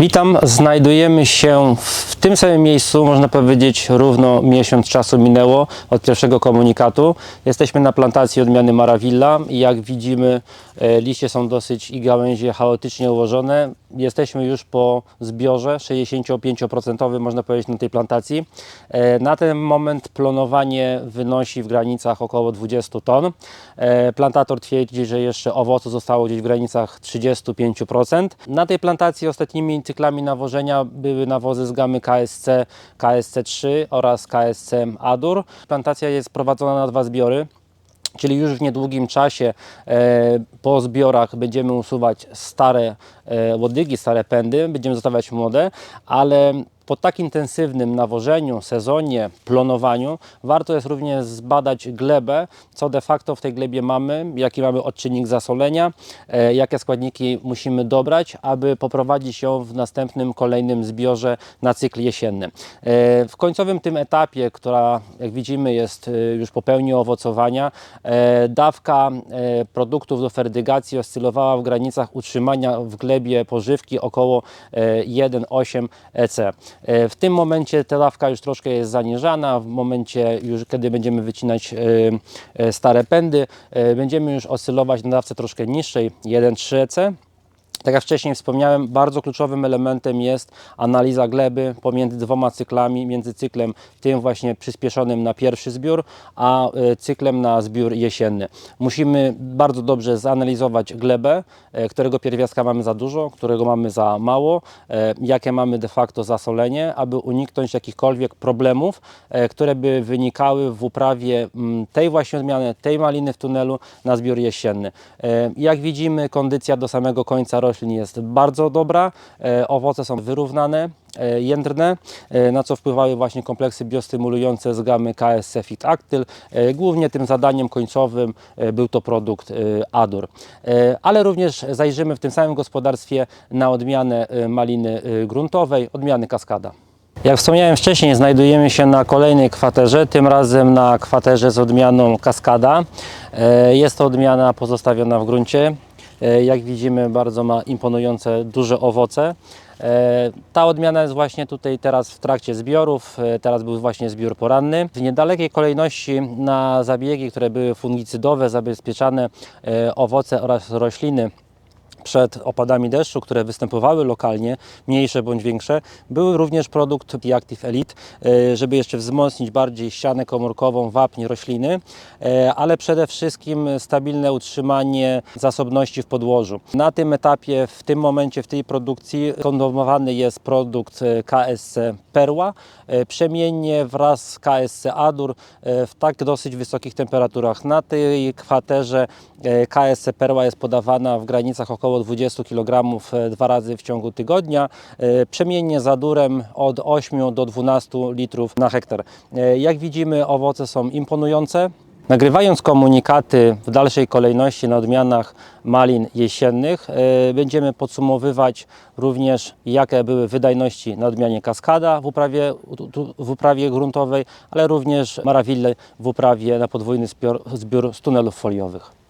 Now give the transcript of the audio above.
Witam, znajdujemy się w tym samym miejscu, można powiedzieć równo miesiąc czasu minęło od pierwszego komunikatu. Jesteśmy na plantacji odmiany Maravilla i jak widzimy e, liście są dosyć i gałęzie chaotycznie ułożone. Jesteśmy już po zbiorze 65% można powiedzieć na tej plantacji. E, Na ten moment planowanie wynosi w granicach około 20 ton. E, Plantator twierdzi, że jeszcze owocu zostało gdzieś w granicach 35%. Na tej plantacji ostatnimi cyklami nawożenia były nawozy z gamy KSC, KSC3 oraz KSC Adur. Plantacja jest prowadzona na dwa zbiory. Czyli już w niedługim czasie e, po zbiorach będziemy usuwać stare e, łodygi, stare pędy, będziemy zostawiać młode, ale po tak intensywnym nawożeniu, sezonie, plonowaniu warto jest również zbadać glebę, co de facto w tej glebie mamy, jaki mamy odczynnik zasolenia, e, jakie składniki musimy dobrać, aby poprowadzić ją w następnym, kolejnym zbiorze na cykl jesienny. E, W końcowym tym etapie, która jak widzimy jest e, już po pełni owocowania, dawka produktów do ferdygacji oscylowała w granicach utrzymania w glebie pożywki około e, 1,8 EC. E, W tym momencie ta dawka już troszkę jest zaniżana, w momencie już kiedy będziemy wycinać e, e, stare pędy, będziemy już oscylować na dawce troszkę niższej 1,3 EC. Tak jak wcześniej wspomniałem, bardzo kluczowym elementem jest analiza gleby pomiędzy dwoma cyklami, między cyklem tym właśnie przyspieszonym na pierwszy zbiór, a e, cyklem na zbiór jesienny. Musimy bardzo dobrze zanalizować glebę, e, którego pierwiastka mamy za dużo, którego mamy za mało, e, jakie mamy de facto zasolenie, aby uniknąć jakichkolwiek problemów, które by wynikały w uprawie mm, tej właśnie odmiany, tej maliny w tunelu na zbiór jesienny. Jak widzimy, kondycja do samego końca roślin jest bardzo dobra, e, owoce są wyrównane, e, jędrne, e, na co wpływały właśnie kompleksy biostymulujące z gamy KSC Fit Actyl. Głównie tym zadaniem końcowym był to produkt Adur. Ale również zajrzymy w tym samym gospodarstwie na odmianę maliny gruntowej, odmiany Kaskada. Jak wspomniałem wcześniej, znajdujemy się na kolejnej kwaterze, tym razem na kwaterze z odmianą Kaskada. Jest to odmiana pozostawiona w gruncie. E, Jak widzimy, bardzo ma imponujące, duże owoce. E, Ta odmiana jest właśnie tutaj teraz w trakcie zbiorów. E, Teraz był właśnie zbiór poranny. W niedalekiej kolejności na zabiegi, które były fungicydowe, zabezpieczane owoce oraz rośliny przed opadami deszczu, które występowały lokalnie, mniejsze bądź większe, był również produkt Active Elite, e, żeby jeszcze wzmocnić bardziej ścianę komórkową, wapń rośliny, e, ale przede wszystkim stabilne utrzymanie zasobności w podłożu. Na tym etapie, w tym momencie, w tej produkcji kondomowany jest produkt e, KSC Perła, przemiennie wraz z KSC Adur w tak dosyć wysokich temperaturach. Na tej kwaterze KSC Perła jest podawana w granicach około 20 kg e, dwa razy w ciągu tygodnia, e, przemiennie z Adurem od 8 do 12 litrów na hektar. E, Jak widzimy owoce są imponujące, Nagrywając komunikaty w dalszej kolejności na odmianach malin jesiennych, będziemy podsumowywać również jakie były wydajności na odmianie Kaskada w uprawie, w uprawie gruntowej, ale również Maraville w uprawie na podwójny zbiór, zbiór z tunelów foliowych.